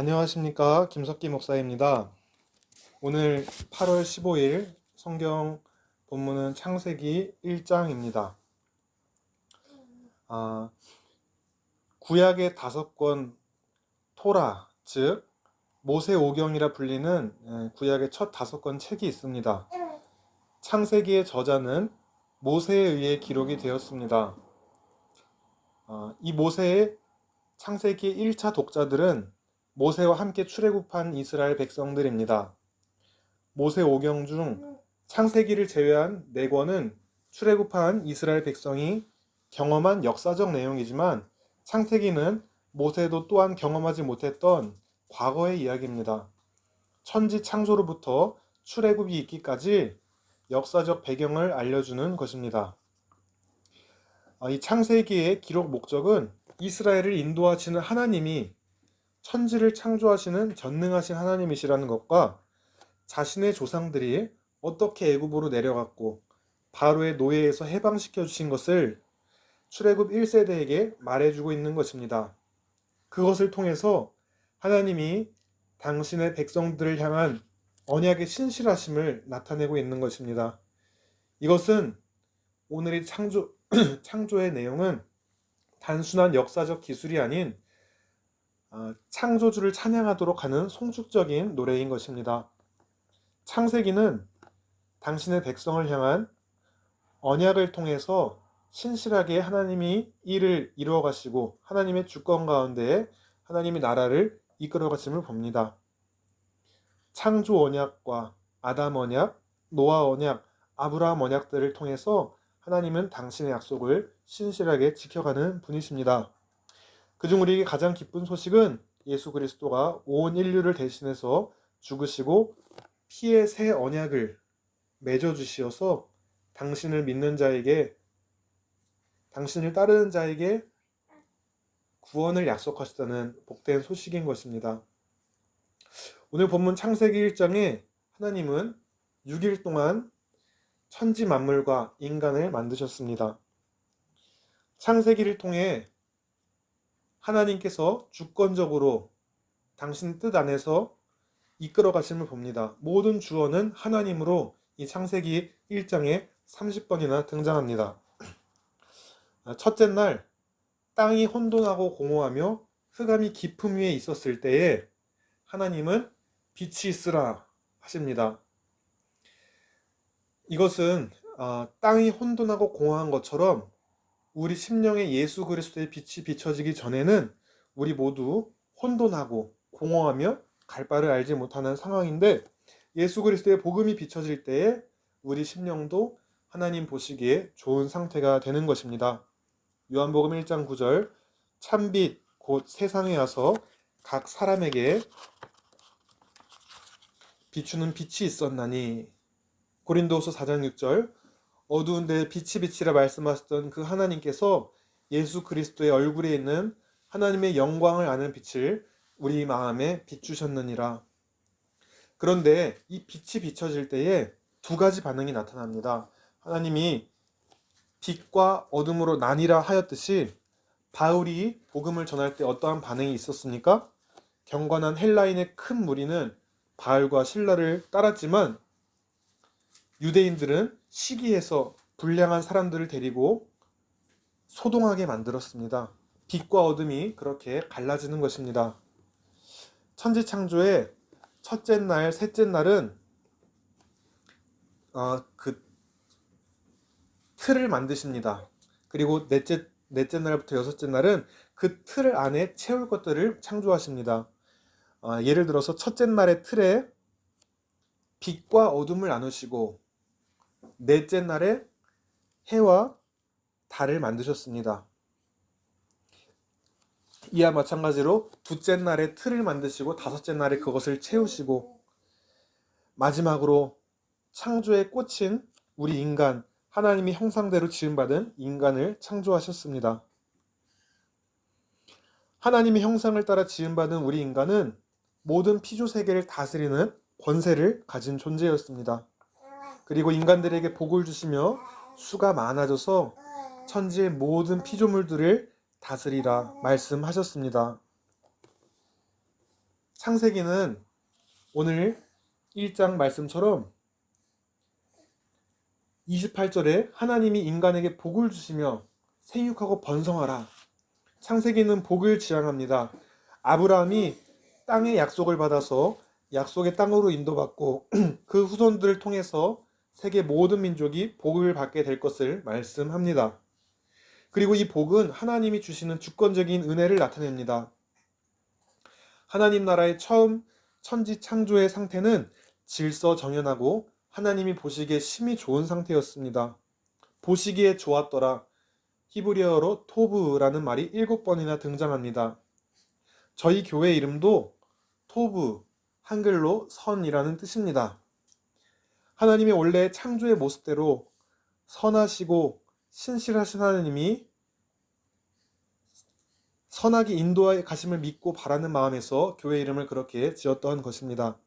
안녕하십니까. 김석기 목사입니다. 오늘 8월 15일 성경 본문은 창세기 1장입니다. 아, 구약의 다섯 권 토라, 즉 모세 오경이라 불리는 예, 구약의 첫 다섯 권 책이 있습니다. 창세기의 저자는 모세에 의해 기록이 되었습니다. 아, 이 모세의 창세기 1차 독자들은 모세와 함께 출애굽한 이스라엘 백성들입니다. 모세 오경 중 창세기를 제외한 네 권은 출애굽한 이스라엘 백성이 경험한 역사적 내용이지만 창세기는 모세도 또한 경험하지 못했던 과거의 이야기입니다. 천지 창조로부터 출애굽이 있기까지 역사적 배경을 알려주는 것입니다. 아, 이 창세기의 기록 목적은 이스라엘을 인도하시는 하나님이 천지를 창조하시는 전능하신 하나님이시라는 것과 자신의 조상들이 어떻게 애굽으로 내려갔고 바로의 노예에서 해방시켜 주신 것을 출애굽 1세대에게 말해주고 있는 것입니다. 그것을 통해서 하나님이 당신의 백성들을 향한 언약의 신실하심을 나타내고 있는 것입니다. 이것은 오늘의 창조, 창조의 내용은 단순한 역사적 기술이 아닌 어, 창조주를 찬양하도록 하는 송축적인 노래인 것입니다. 창세기는 당신의 백성을 향한 언약을 통해서 신실하게 하나님이 일을 이루어 가시고 하나님의 주권 가운데 하나님이 나라를 이끌어 가심을 봅니다. 창조 언약과 아담 언약, 노아 언약, 아브라함 언약들을 통해서 하나님은 당신의 약속을 신실하게 지켜가는 분이십니다. 그중 우리에게 가장 기쁜 소식은 예수 그리스도가 온 인류를 대신해서 죽으시고 피의 새 언약을 맺어 주시어서 당신을 믿는 자에게 당신을 따르는 자에게 구원을 약속하시다는 복된 소식인 것입니다. 오늘 본문 창세기 1장에 하나님은 6일 동안 천지 만물과 인간을 만드셨습니다. 창세기를 통해 하나님께서 주권적으로 당신 뜻 안에서 이끌어 가심을 봅니다. 모든 주어는 하나님으로 이 창세기 1장에 30번이나 등장합니다. 첫째 날 땅이 혼돈하고 공허하며 흑암이 깊음 위에 있었을 때에 하나님은 빛이 있으라 하십니다. 이것은 아, 땅이 혼돈하고 공허한 것처럼 우리 심령에 예수 그리스도의 빛이 비춰지기 전에는 우리 모두 혼돈하고 공허하며 갈 바를 알지 못하는 상황인데 예수 그리스도의 복음이 비춰질 때에 우리 심령도 하나님 보시기에 좋은 상태가 되는 것입니다. 요한복음 1장 9절 참빛 곧 세상에 와서 각 사람에게 비추는 빛이 있었나니 고린도후서 4장 6절 어두운 데 빛이 빛이라 말씀하셨던 그 하나님께서 예수 그리스도의 얼굴에 있는 하나님의 영광을 아는 빛을 우리 마음에 비추셨느니라. 그런데 이 빛이 비춰질 때에 두 가지 반응이 나타납니다. 하나님이 빛과 어둠으로 나뉘라 하였듯이 바울이 복음을 전할 때 어떠한 반응이 있었습니까? 경건한 헬라인의 큰 무리는 바울과 신라를 따랐지만 유대인들은 시기에서 불량한 사람들을 데리고 소동하게 만들었습니다. 빛과 어둠이 그렇게 갈라지는 것입니다. 천지 창조의 첫째 날, 셋째 날은 어, 그 틀을 만드십니다. 그리고 넷째 넷째 날부터 여섯째 날은 그 틀 안에 채울 것들을 창조하십니다. 어, 예를 들어서 첫째 날의 틀에 빛과 어둠을 나누시고 넷째 날에 해와 달을 만드셨습니다. 이와 마찬가지로 둘째 날에 틀을 만드시고 다섯째 날에 그것을 채우시고 마지막으로 창조의 꽃인 우리 인간 하나님이 형상대로 지음받은 인간을 창조하셨습니다. 하나님의 형상을 따라 지음받은 우리 인간은 모든 피조 세계를 다스리는 권세를 가진 존재였습니다. 그리고 인간들에게 복을 주시며 수가 많아져서 천지의 모든 피조물들을 다스리라 말씀하셨습니다. 창세기는 오늘 1장 말씀처럼 28절에 하나님이 인간에게 복을 주시며 생육하고 번성하라. 창세기는 복을 지향합니다. 아브라함이 땅의 약속을 받아서 약속의 땅으로 인도받고 그 후손들을 통해서 세계 모든 민족이 복을 받게 될 것을 말씀합니다. 그리고 이 복은 하나님이 주시는 주권적인 은혜를 나타냅니다. 하나님 나라의 처음 천지 창조의 상태는 질서 정연하고 하나님이 보시기에 심히 좋은 상태였습니다. 보시기에 좋았더라. 히브리어로 토브라는 말이 일곱 번이나 등장합니다. 저희 교회 이름도 토브, 한글로 선이라는 뜻입니다. 하나님의 원래 창조의 모습대로 선하시고 신실하신 하나님이 선하게 인도하여 가심을 믿고 바라는 마음에서 교회 이름을 그렇게 지었던 것입니다.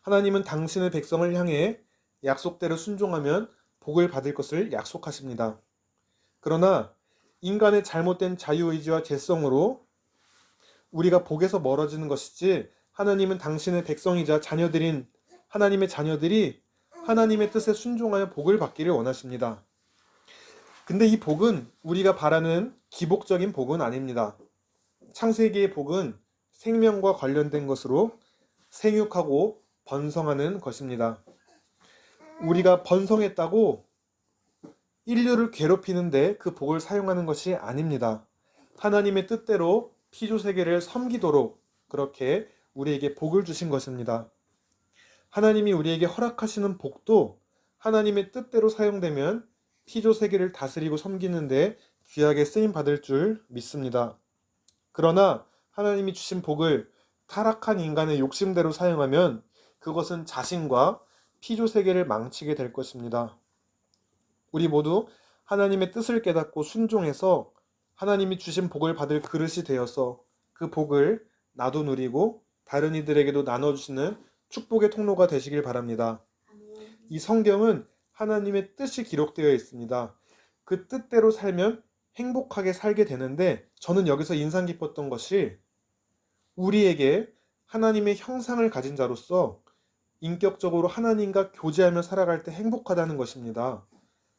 하나님은 당신의 백성을 향해 약속대로 순종하면 복을 받을 것을 약속하십니다. 그러나 인간의 잘못된 자유의지와 죄성으로 우리가 복에서 멀어지는 것이지 하나님은 당신의 백성이자 자녀들인 하나님의 자녀들이 하나님의 뜻에 순종하여 복을 받기를 원하십니다. 근데 이 복은 우리가 바라는 기복적인 복은 아닙니다. 창세기의 복은 생명과 관련된 것으로 생육하고 번성하는 것입니다. 우리가 번성했다고 인류를 괴롭히는데 그 복을 사용하는 것이 아닙니다. 하나님의 뜻대로 피조 세계를 섬기도록 그렇게 우리에게 복을 주신 것입니다. 하나님이 우리에게 허락하시는 복도 하나님의 뜻대로 사용되면 피조 세계를 다스리고 섬기는데 귀하게 쓰임 받을 줄 믿습니다. 그러나 하나님이 주신 복을 타락한 인간의 욕심대로 사용하면 그것은 자신과 피조 세계를 망치게 될 것입니다. 우리 모두 하나님의 뜻을 깨닫고 순종해서 하나님이 주신 복을 받을 그릇이 되어서 그 복을 나도 누리고 다른 이들에게도 나눠주시는 축복의 통로가 되시길 바랍니다. 이 성경은 하나님의 뜻이 기록되어 있습니다. 그 뜻대로 살면 행복하게 살게 되는데 저는 여기서 인상 깊었던 것이 우리에게 하나님의 형상을 가진 자로서 인격적으로 하나님과 교제하며 살아갈 때 행복하다는 것입니다.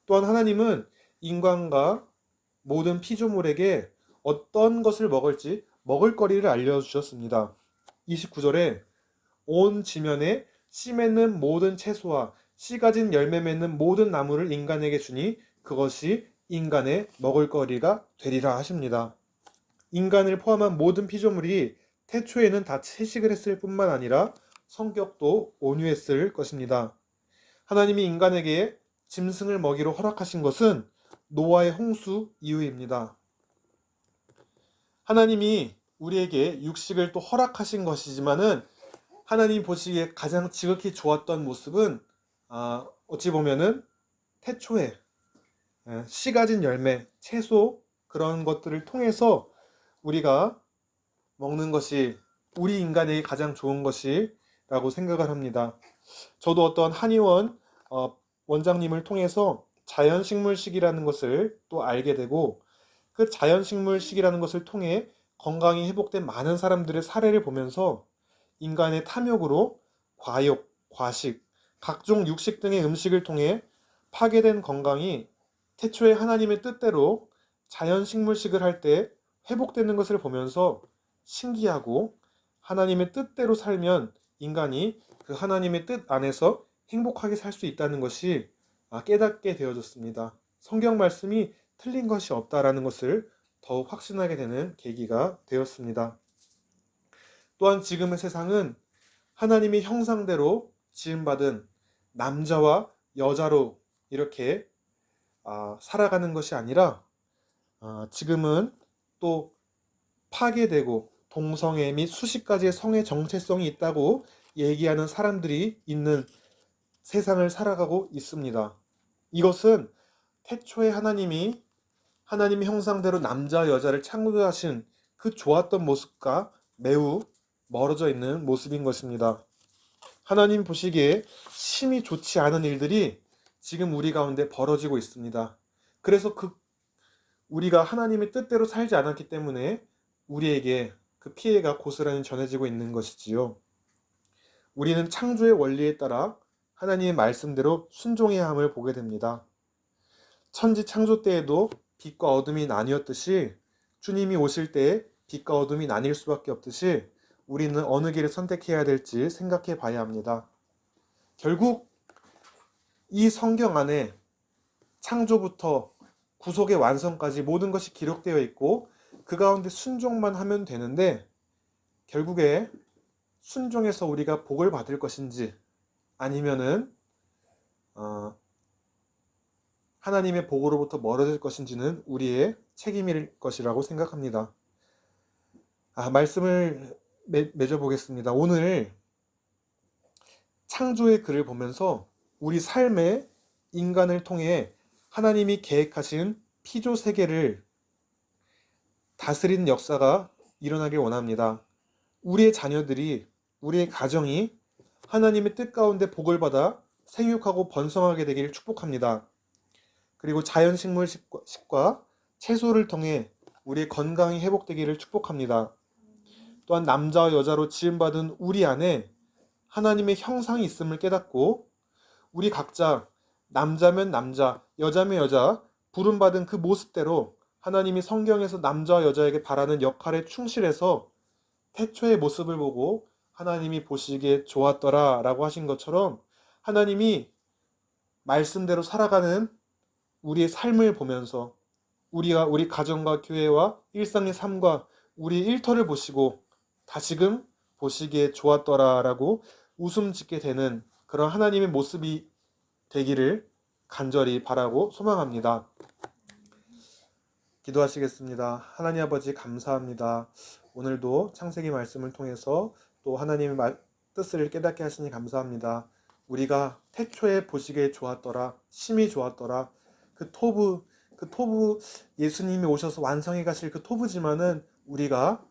또한 하나님은 인간과 모든 피조물에게 어떤 것을 먹을지 먹을 거리를 알려주셨습니다. 29절에 온 지면에 씨 맺는 모든 채소와 씨 가진 열매 맺는 모든 나무를 인간에게 주니 그것이 인간의 먹을거리가 되리라 하십니다. 인간을 포함한 모든 피조물이 태초에는 다 채식을 했을 뿐만 아니라 성격도 온유했을 것입니다. 하나님이 인간에게 짐승을 먹이로 허락하신 것은 노아의 홍수 이후입니다. 하나님이 우리에게 육식을 또 허락하신 것이지만은 하나님 보시기에 가장 지극히 좋았던 모습은 아, 어찌 보면은 태초에 예, 씨 가진 열매, 채소 그런 것들을 통해서 우리가 먹는 것이 우리 인간에게 가장 좋은 것이라고 생각을 합니다. 저도 어떤 한의원 어, 원장님을 통해서 자연식물식이라는 것을 또 알게 되고 그 자연식물식이라는 것을 통해 건강이 회복된 많은 사람들의 사례를 보면서 인간의 탐욕으로 과욕, 과식, 각종 육식 등의 음식을 통해 파괴된 건강이 태초에 하나님의 뜻대로 자연 식물식을 할 때 회복되는 것을 보면서 신기하고 하나님의 뜻대로 살면 인간이 그 하나님의 뜻 안에서 행복하게 살 수 있다는 것이 아, 깨닫게 되어졌습니다. 성경 말씀이 틀린 것이 없다라는 것을 더욱 확신하게 되는 계기가 되었습니다. 또한 지금의 세상은 하나님의 형상대로 지음받은 남자와 여자로 이렇게 아, 살아가는 것이 아니라 아, 지금은 또 파괴되고 동성애 및 수십 가지의 성의 정체성이 있다고 얘기하는 사람들이 있는 세상을 살아가고 있습니다. 이것은 태초에 하나님이 하나님의 형상대로 남자 여자를 창조하신 그 좋았던 모습과 매우 멀어져 있는 모습인 것입니다. 하나님 보시기에 심히 좋지 않은 일들이 지금 우리 가운데 벌어지고 있습니다. 그래서 그 우리가 하나님의 뜻대로 살지 않았기 때문에 우리에게 그그 피해가 고스란히 전해지고 있는 것이지요. 우리는 창조의 원리에 따라 하나님의 말씀대로 순종해야 함을 보게 됩니다. 천지 창조 때에도 빛과 어둠이 나뉘었듯이 주님이 오실 때에 빛과 어둠이 나뉠 수밖에 없듯이 우리는 어느 길을 선택해야 될지 생각해 봐야 합니다. 결국 이 성경 안에 창조부터 구속의 완성까지 모든 것이 기록되어 있고 그 가운데 순종만 하면 되는데 결국에 순종해서 우리가 복을 받을 것인지 아니면은 어, 하나님의 복으로부터 멀어질 것인지는 우리의 책임일 것이라고 생각합니다. 아, 말씀을 맺, 맺어보겠습니다. 오늘 창조의 글을 보면서 우리 삶의 인간을 통해 하나님이 계획하신 피조 세계를 다스리는 역사가 일어나길 원합니다. 우리의 자녀들이, 우리의 가정이 하나님의 뜻 가운데 복을 받아 생육하고 번성하게 되기를 축복합니다. 그리고 자연 식물식과 채소를 통해 우리의 건강이 회복되기를 축복합니다. 또한 남자와 여자로 지음받은 우리 안에 하나님의 형상이 있음을 깨닫고 우리 각자 남자면 남자, 여자면 여자 부름받은 그 모습대로 하나님이 성경에서 남자와 여자에게 바라는 역할에 충실해서 태초의 모습을 보고 하나님이 보시기에 좋았더라 라고 하신 것처럼 하나님이 말씀대로 살아가는 우리의 삶을 보면서 우리가 우리 가정과 교회와 일상의 삶과 우리 일터를 보시고 다시금 보시기에 좋았더라라고 웃음 짓게 되는 그런 하나님의 모습이 되기를 간절히 바라고 소망합니다. 기도하시겠습니다. 하나님 아버지 감사합니다. 오늘도 창세기 말씀을 통해서 또 하나님의 말- 뜻을 깨닫게 하시니 감사합니다. 우리가 태초에 보시기에 좋았더라, 심히 좋았더라. 그 토부, 그 토부 예수님이 오셔서 완성해 가실 그 토부지만은 우리가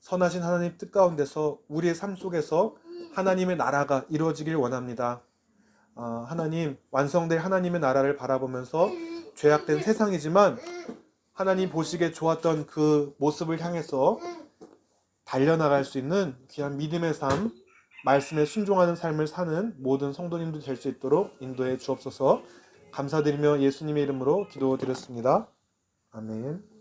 선하신 하나님 뜻 가운데서 우리의 삶 속에서 하나님의 나라가 이루어지길 원합니다. 아, 하나님 완성될 하나님의 나라를 바라보면서 죄악된 세상이지만 하나님 보시기에 좋았던 그 모습을 향해서 달려나갈 수 있는 귀한 믿음의 삶, 말씀에 순종하는 삶을 사는 모든 성도님들 될수 있도록 인도해 주옵소서. 감사드리며 예수님의 이름으로 기도드렸습니다. 아멘.